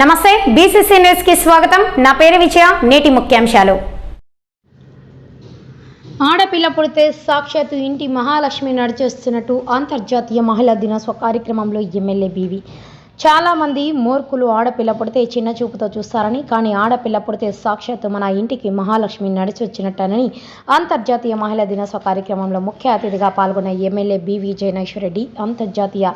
నమస్తే బీసీసీ న్యూస్కి స్వాగతం. నా పేరు విజయ నేటి ముఖ్యాంశాలు. ఆడపిల్ల పుడితే సాక్షాత్తు ఇంటి మహాలక్ష్మి నడిచేస్తున్నట్టు అంతర్జాతీయ మహిళా దినోత్సవ కార్యక్రమంలో ఎమ్మెల్యే బీవీ. చాలామంది మూర్ఖులు ఆడపిల్ల పుడితే చిన్న చూపుతో చూస్తారని కానీ ఆడపిల్ల పుడితే సాక్షాత్తు మన ఇంటికి మహాలక్ష్మి నడిచొచ్చినట్టనని అంతర్జాతీయ మహిళా దినోత్సవ కార్యక్రమంలో ముఖ్య అతిథిగా పాల్గొన్న ఎమ్మెల్యే బీవీ జయనేశ్వరరెడ్డి అంతర్జాతీయ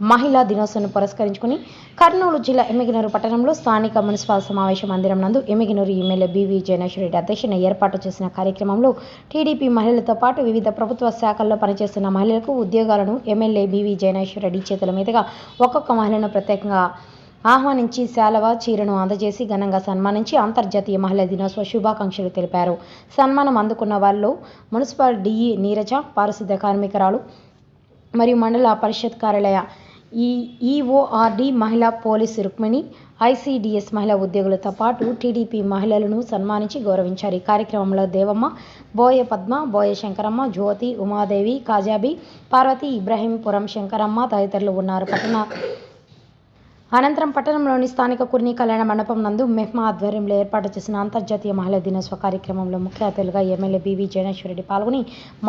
మహిళా దినోత్సవం పురస్కరించుకుని కర్నూలు జిల్లా ఎమ్మిగినూరు పట్టణంలో స్థానిక మున్సిపల్ సమావేశ మందిరం నందు ఎమ్మిగినూరు ఎమ్మెల్యే బీవీ జయనేశ్వరరెడ్డి అధ్యక్షన ఏర్పాటు చేసిన కార్యక్రమంలో టీడీపీ మహిళలతో పాటు వివిధ ప్రభుత్వ శాఖల్లో పనిచేస్తున్న మహిళలకు ఉద్యోగాలను ఎమ్మెల్యే బీవీ జయనేశ్వరరెడ్డి చేతుల మీదుగా ఒక్కొక్క మహిళను ప్రత్యేకంగా ఆహ్వానించి శాలవ చీరను అందజేసి ఘనంగా సన్మానించి అంతర్జాతీయ మహిళా దినోత్సవ శుభాకాంక్షలు తెలిపారు. సన్మానం అందుకున్న వారిలో మున్సిపల్ డిఈ నీరజ పారిశుద్ధ కార్మికురాలు మరియు మండల పరిషత్ కార్యాలయ ఈ ఈఓఆర్డి మహిళా పోలీసు రుక్మిణి ఐసీడీఎస్ మహిళా ఉద్యోగులతో పాటు టీడీపీ మహిళలను సన్మానించి గౌరవించారు. ఈ కార్యక్రమంలో దేవమ్మ బోయ పద్మ బోయ శంకరమ్మ జ్యోతి ఉమాదేవి కాజాబి పార్వతి ఇబ్రహీంపురం శంకరమ్మ తదితరులు ఉన్నారు. పట్టణ అనంతరం పట్టణంలోని స్థానిక కుర్ని కళ్యాణ మండపం నందు మెహ్మా ఆధ్వర్యంలో ఏర్పాటు చేసిన అంతర్జాతీయ మహిళా దినోత్సవ కార్యక్రమంలో ముఖ్య అతిథులుగా ఎమ్మెల్యే బీవీ జయనేశ్వరరెడ్డి పాల్గొని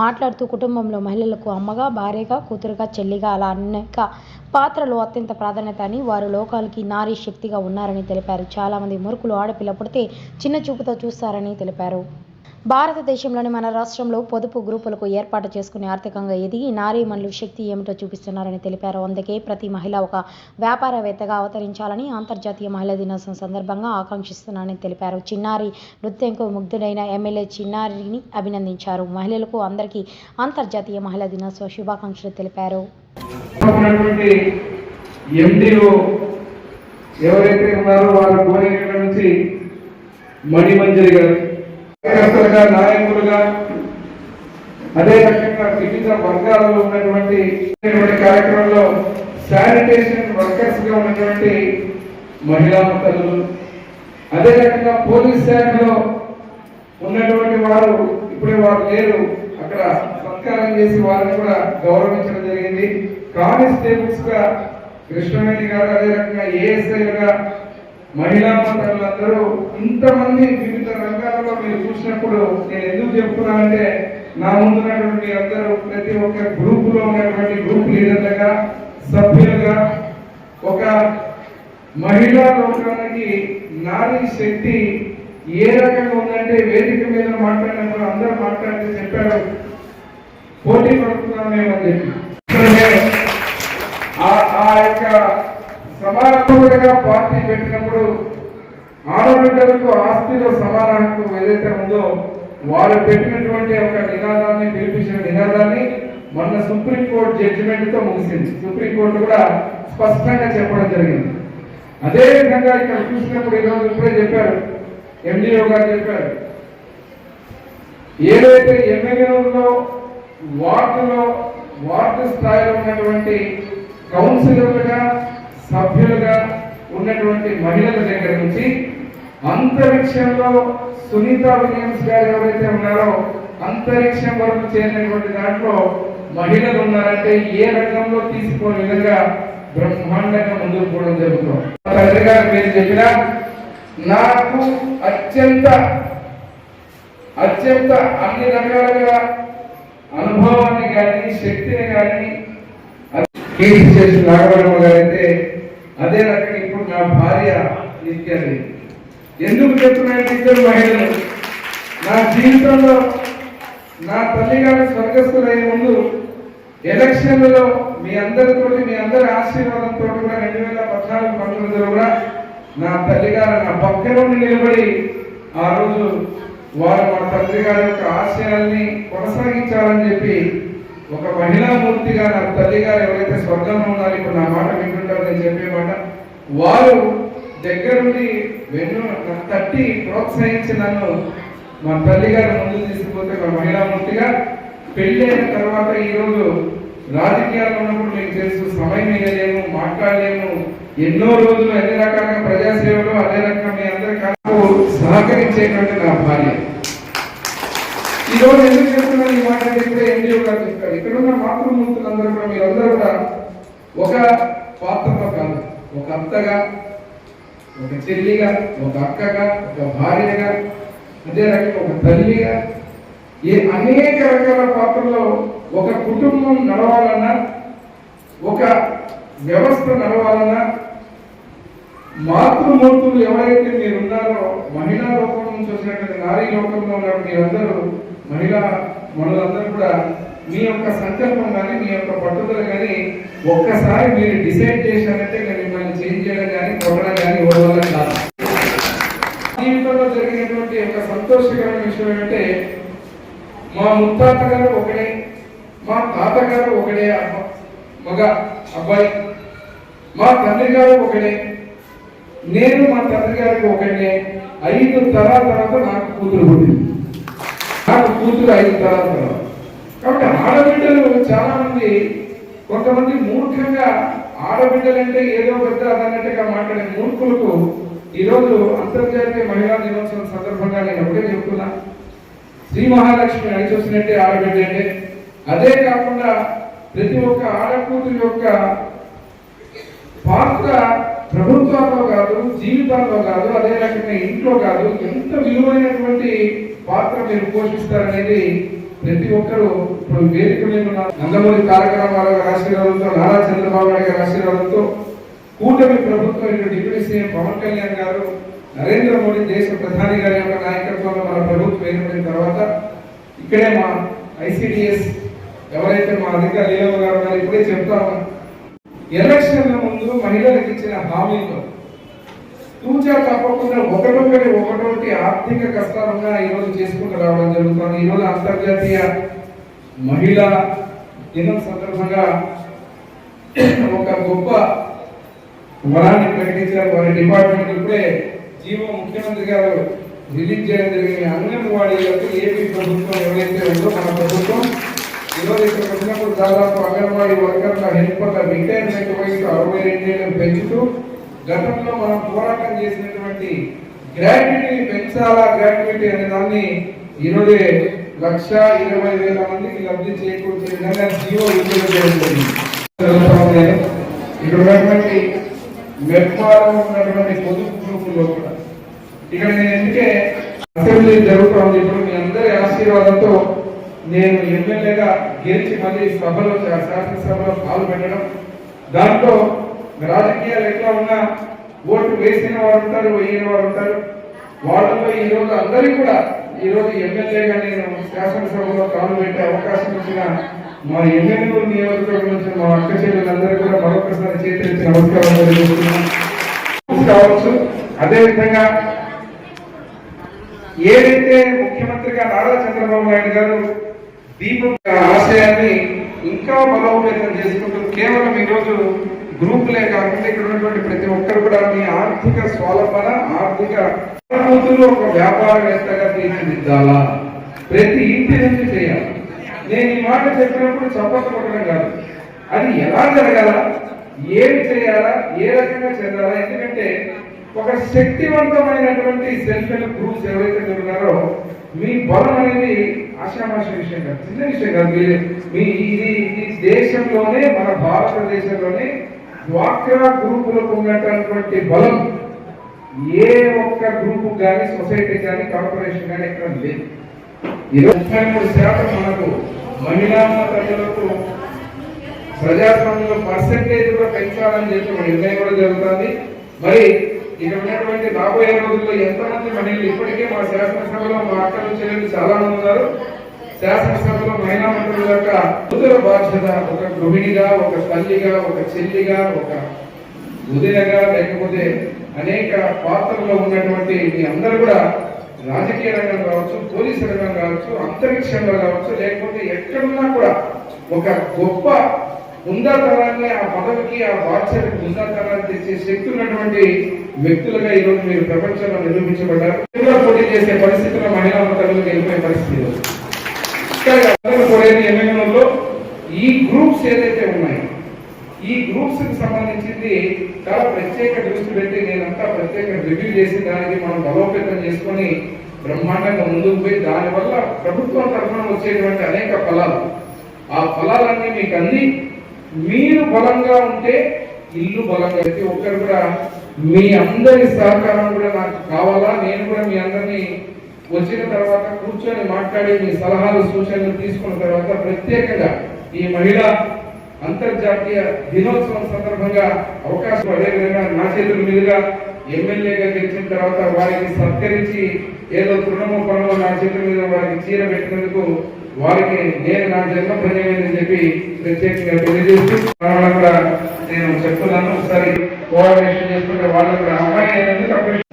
మాట్లాడుతూ కుటుంబంలో మహిళలకు అమ్మగా భార్యగా కూతురుగా చెల్లిగా అలా అనేక పాత్రలు అత్యంత ప్రాధాన్యత అని వారు లోకాలకి నారీ శక్తిగా ఉన్నారని తెలిపారు. చాలామంది మురుకులు ఆడపిల్ల పుడితే చిన్న చూపుతో చూస్తారని తెలిపారు. భారతదేశంలోని మన రాష్ట్రంలో పొదుపు గ్రూపులకు ఏర్పాటు చేసుకుని ఆర్థికంగా ఎదిగి నారీమణులు శక్తి ఏమిటో చూపిస్తున్నారని తెలిపారు. అందుకే ప్రతి మహిళ ఒక వ్యాపారవేత్తగా అవతరించాలని అంతర్జాతీయ మహిళా దినోత్సవం సందర్భంగా ఆకాంక్షిస్తున్నానని తెలిపారు. చిన్నారి నృత్యంకు ముగ్ధుడైన ఎమ్మెల్యే చిన్నారిని అభినందించారు. మహిళలకు అందరికీ అంతర్జాతీయ మహిళా దినోత్సవ శుభాకాంక్షలు తెలిపారు. ఎవరైతే ఉన్నారో వారి కోరిక నుంచి మణిమంజరి గారు కార్యకర్తలుగా నాయకులుగా అదే రకంగా వివిధ వర్గాలలో ఉన్నటువంటి కార్యక్రమంలో శానిటేషన్ వర్కర్స్గా ఉన్నటువంటి మహిళా తల్లులు అదే రకంగా పోలీస్ శాఖలో ఉన్నటువంటి వారు ఇప్పుడే వారు లేరు. అక్కడ సత్కారం చేసి వారిని కూడా గౌరవించడం జరిగింది. కానిస్టేబుల్స్గా కృష్ణవేణి గారు అదే రకంగా ఏఎస్ఐలుగా మహిళా మంత్రులందరూ ఇంతమంది వివిధ రంగాలలో మీరు చూసినప్పుడు నేను ఎందుకు చెప్తున్నానంటే నా ముందున్నటువంటి అందరూ ప్రతి ఒక్క గ్రూప్లో ఉన్నటువంటి గ్రూప్ లీడర్లుగా సభ్యులుగా ఒక మహిళా లోకానికి నారీ శక్తి ఏ రకంగా ఉందంటే వేదిక మీద మాట్లాడినప్పుడు అందరూ మాట్లాడితే చెప్పారు పోటీ పడుతున్నామేమని చెప్పి. ఆ- ఆ యొక్క సమానత్వగా పార్టీ పెట్టినప్పుడు ఆడబిడ్డలకు ఆస్తిలో సమాన హక్కు ఏదైతే ఉందో వాళ్ళు పెట్టినటువంటి ఒక నినాదాన్ని పిలిపించిన నినాదాన్ని మొన్న సుప్రీంకోర్టు జడ్జిమెంట్తో ముగిసింది. సుప్రీంకోర్టు కూడా స్పష్టంగా చెప్పడం జరిగింది. అదే విధంగా ఇక్కడ చూసినప్పుడు ఈరోజు ఇప్పుడే చెప్పారు. ఎండిఓ గారు చెప్పారు. ఏదైతే ఎమ్మెల్యేలో వార్డులో వార్డు స్థాయిలో ఉన్నటువంటి కౌన్సిలర్లుగా సభ్యులుగా ఉన్నటువంటి మహిళల దగ్గర నుంచి అంతరిక్షంలో సునీత విలియమ్స్ గారు ఎవరైతే ఉన్నారో అంతరిక్షం వరకు చేరినటువంటి దాంట్లో మహిళలు ఉన్నారంటే ఏ రంగంలో తీసుకోని విధంగా బ్రహ్మాండంగా ముందుకు పోవడం జరుగుతుంది. తండ్రి గారు మీరు చెప్పిన నాకు అత్యంత అత్యంత అన్ని రకాలుగా అనుభవాన్ని కానీ శక్తిని కానీ చేసి చేసిన నాగవరమ్మ గారైతే అదే రకంగా నా భార్య నిత్యాన్ని ఎందుకు చెప్తున్నాను ఇద్దరు మహిళలు? నా జీవితంలో నా తల్లి గారి స్వర్గస్థులైన ముందు ఎలక్షన్లలో మీ అందరితోటి మీ అందరి ఆశీర్వాదంతో కూడా రెండు వేల పద్నాలుగు పంతొమ్మిదిలో కూడా నా తల్లి గారు నా పక్కన నిలబడి ఆ రోజు వారు మా తండ్రి గారి యొక్క ఆశయాల్ని కొనసాగించాలని చెప్పి ఒక మహిళా మూర్తిగా నా తల్లి గారు ఎవరైతే స్వర్గంలో ఉన్నారో ఇప్పుడు నా మాట వింటుంటారని చెప్పే మాట వారు దగ్గరుండి వెన్ను తట్టి ప్రోత్సహించి నన్ను మా తల్లి గారు ముందు తీసుకుపోతే ఒక మహిళామూర్తిగా మూర్తిగా అయిన తర్వాత ఈ రోజు రాజకీయాల్లో ఉన్నప్పుడు మీకు తెలుసు సమయం ఇవ్వలేము మాట్లాడలేము. ఎన్నో రోజులు అన్ని రకాలుగా ప్రజాసేవలు అదే రకంగా మీ అందరి కాలకు సహకరించేటువంటి నా భార్య. ఈ రోజు ఎందుకు చెప్తున్నాను ఈ మాట అంటే ఇప్పుడే ఎన్జిఓ గారు చెప్పారు ఇక్కడ ఉన్న మాతృమూర్తులందరూ కూడా మీరందరూ కూడా ఒక పాత్రలో కాదు. ఒక అత్తగా ఒక చెల్లిగా ఒక అక్కగా ఒక భార్యగా అదే రకంగా ఒక తల్లిగా ఈ అనేక రకాల పాత్రలో ఒక కుటుంబం నడవాలన్నా ఒక వ్యవస్థ నడవాలన్నా మాతృమూర్తులు ఎవరైతే మీరు ఉన్నారో మహిళా లోకం నుంచి వచ్చినటువంటి నారీ లోకంలో ఉన్న మీరందరూ మహిళా మనులందరూ కూడా మీ యొక్క సంకల్పం కానీ మీ యొక్క పట్టుదల కానీ ఒక్కసారి మీరు డిసైడ్ చేశారంటే నేను మిమ్మల్ని చేయడం కానీ కొట్టడం కానీ ఓడవడం కాదు. జీవితంలో జరిగినటువంటి ఒక సంతోషకరమైన విషయం ఏంటంటే మా ముత్తాత గారు ఒకడే మా తాతగారు ఒకడే మగ అబ్బాయి మా తండ్రి గారు ఒకడే నేను మా తండ్రి గారికి ఒకటే ఐదు తరాల తర్వాత నాకు కూతురు పుట్టింది. నాకు కూతురు ఐదు తరాల తర్వాత. కాబట్టి ఆడబిడ్డలు చాలా మంది కొంతమంది మూర్ఖంగా ఆడబిడ్డలంటే ఏదో పెద్ద అదన్నట్టుగా మాట్లాడే మూర్ఖులకు ఈరోజు అంతర్జాతీయ మహిళా దినోత్సవం సందర్భంగా నేను ఒకటే చెప్తున్నా. శ్రీ మహాలక్ష్మి అడిచొచ్చినట్టే ఆడబిడ్డ అంటే. అదే కాకుండా ప్రతి ఒక్క ఆడకూతురు యొక్క పాత్ర ప్రభుత్వంలో కాదు జీవితంలో కాదు అదే రకంగా ఇంట్లో కాదు ఎంత విలువైనటువంటి పాత్ర మీరు పోషిస్తారనేది ప్రతి ఒక్కరూ ఇప్పుడు వేదిక మీద నందమూరి తారక రామారావు ఆశీర్వాదంతో నారా చంద్రబాబు నాయుడు గారి ఆశీర్వాదంతో కూటమి ప్రభుత్వం డిప్యూటీ సీఎం పవన్ కళ్యాణ్ గారు నరేంద్ర మోడీ దేశ ప్రధాని గారి యొక్క నాయకత్వంలో మన ప్రభుత్వం ఏర్పడిన తర్వాత ఇక్కడే మా ఐసిడిఎస్ ఎవరైతే మా అధికారులు లీలమ్మ గారు ఉన్నారో ఇప్పుడే చెప్తాము ఎలక్షన్ల ముందు మహిళలకు ఇచ్చిన హామీతో తూచా తప్పకుండా ఒకటొకటి ఒకటొకటి ఆర్థిక కష్టాలుగా ఈరోజు చేసుకుంటూ రావడం జరుగుతుంది. ఈరోజు అంతర్జాతీయ మహిళా దినం సందర్భంగా ఒక గొప్ప వరాన్ని ప్రకటించారు. వారి డిపార్ట్మెంట్ ఇప్పుడే జీవో ముఖ్యమంత్రి గారు రిలీజ్ చేయడం జరిగింది. అంగన్వాడీలకు ఏపీ ప్రభుత్వం ఎవరైతే ఉందో మన ప్రభుత్వం ఈరోజు ఇక్కడ వచ్చినప్పుడు దాదాపు అంగన్వాడీ వర్కర్ల హెల్పర్ల రిటైర్మెంట్ వయసు అరవై రెండేళ్ళు పెంచుతూ గతంలో మనం పోరాటం చేసినటువంటి గ్రాట్యుటీని పెంచాలా గ్రాట్యుటీ అనే దాన్ని ఈరోజే లక్ష ఇరవై వేల మందికి లబ్ధి చేకూర్చే విధంగా జియో విడుదల చేయడం ఇక్కడ ఉన్నటువంటి మెప్పాలో ఉన్నటువంటి పొదుపు గ్రూపుల్లో కూడా. ఇక్కడ నేను ఎందుకే అసెంబ్లీ జరుగుతోంది ఇప్పుడు మీ అందరి ఆశీర్వాదంతో నేను ఎమ్మెల్యేగా గెలిచి మళ్ళీ సభలో శాసనసభలో పాలు దాంట్లో రాజకీయాలు ఎట్లా ఉన్నా ఓటు వేసిన వారు ఉంటారు వేయని వారు ఉంటారు. వాళ్ళలో ఈ రోజు అందరికీ కూడా ఈ రోజు ఎమ్మెల్యేగా నేను శాసనసభలో కాలు పెట్టే అవకాశం వచ్చిన మా ఎమ్మెల్యే నియోజకవర్గం నుంచి మా అక్క చెల్లెలందరూ కూడా మరొకసారి చేతి నమస్కారం కావచ్చు అదేవిధంగా ఏదైతే ముఖ్యమంత్రిగా నారా చంద్రబాబు నాయుడు గారు దీపం ఆశయాన్ని ఇంకా బలోపేతం చేసుకుంటూ కేవలం ఈరోజు గ్రూపులే కాకుండా ఇక్కడ ఉన్నటువంటి ప్రతి ఒక్కరు కూడా మీ ఆర్థిక స్వలపన ఆర్థిక కూతురు ఒక వ్యాపారవేత్తగా తీర్చిదిద్దాలా? ప్రతి ఇంటి నుంచి చేయాలి. నేను ఈ మాట చెప్పినప్పుడు చప్పట్లు కొట్టడం కాదు. అది ఎలా జరగాల? ఏమి చేయాలా? ఏ రకంగా చెందాలా ఎందుకంటే ఒక శక్తివంతమైనటువంటి సెల్ఫ్ హెల్ప్ గ్రూప్స్ ఎవరైతే మీరు ఉన్నారో మీ బలం అనేది ఆశామాష విషయం కాదు చిన్న విషయం కాదు. మీరు మీ ఇది ఈ దేశంలోనే మన భారతదేశంలోనే డ్వాక్రా గ్రూపులకు ఉన్నటువంటి బలం ఏ ఒక్క గ్రూపు కానీ సొసైటీ కానీ కార్పొరేషన్ కానీ ఎక్కడ లేదు. ఇరవై ముప్పై మూడు శాతం మనకు మహిళా తల్లులకు ప్రజాస్వామ్యంలో పర్సెంటేజ్ కూడా పెంచాలని చెప్పి ఒక నిర్ణయం కూడా జరుగుతుంది. మరి ఇక్కడ ఉన్నటువంటి రాబోయే రోజుల్లో ఎంతమంది మహిళలు ఇప్పటికే మా శాసనసభలో మా అక్కలు చెల్లెలు చాలా మంది ఉన్నారు. శాసనసభలో మహిళా మంత్రుల యొక్క ఉత్తర బాధ్యత ఒక గృహిణిగా ఒక తల్లిగా ఒక చెల్లిగా ఒక ఉదయగా లేకపోతే అనేక పాత్రల్లో ఉన్నటువంటి మీ అందరూ కూడా రాజకీయ రంగం కావచ్చు పోలీసు రంగం కావచ్చు అంతరిక్షంలో కావచ్చు లేకపోతే ఎక్కడున్నా కూడా ఒక గొప్ప ఉందాతనాన్ని ఆ పదవికి ఆ బాధ్యతకి ఉందాతనాన్ని తెచ్చే శక్తి ఉన్నటువంటి వ్యక్తులుగా ఈరోజు మీరు ప్రపంచంలో నిరూపించబడ్డారు. పోటీ చేసే పరిస్థితిలో మహిళా తల్లులకు వెళ్ళిపోయే పరిస్థితి ఈరోజు. ఇక్కడ ఎమ్మెల్యేలో. ఈ గ్రూప్స్ ఏదైతే ఉన్నాయో ఈ గ్రూప్స్కి సంబంధించింది చాలా ప్రత్యేక దృష్టి పెట్టి నేనంతా ప్రత్యేక రివ్యూ చేసి దానికి మనం బలోపేతం చేసుకొని బ్రహ్మాండంగా ముందుకు పోయి దానివల్ల ప్రభుత్వం తరఫున వచ్చేటువంటి అనేక ఫలాలు. ఆ ఫలాలన్నీ మీకు అంది మీరు బలంగా ఉంటే ఇల్లు బలంగా ప్రతి ఒక్కరు కూడా మీ అందరి సహకారం కూడా నాకు కావాలా? నేను కూడా మీ అందరినీ వచ్చిన తర్వాత కూర్చొని మాట్లాడి మీ సలహాలు సూచనలు తీసుకున్న తర్వాత ప్రత్యేకంగా ఈ మహిళ అంతర్జాతీయ దినోత్సవం సందర్భంగా అవకాశం అదేవిధంగా నా చేతుల మీదుగా ఎమ్మెల్యేగా గెలిచిన తర్వాత వారికి సత్కరించి ఏదో తృణమో పనులు నా చేతుల మీద వారికి చీర పెట్టినందుకు వారికి నేను నా జన్మ ధన్యమైందని చెప్పి ప్రత్యేకంగా తెలియజేస్తూ కూడా నేను చెప్తున్నాను. ఒకసారి కోఆర్డినేషన్ చేసుకుంటే వాళ్ళకు కూడా అమ్మాయి అయినందుకు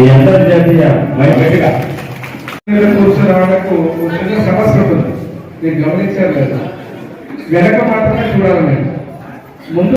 ఈ అంతర్జాతీయ మీద కూర్చున్న వాళ్ళకు చిన్న సమస్య ఉంటుంది. గమనించారు కదా. వెనక మాత్రమే చూడాలి మీరు. ముందు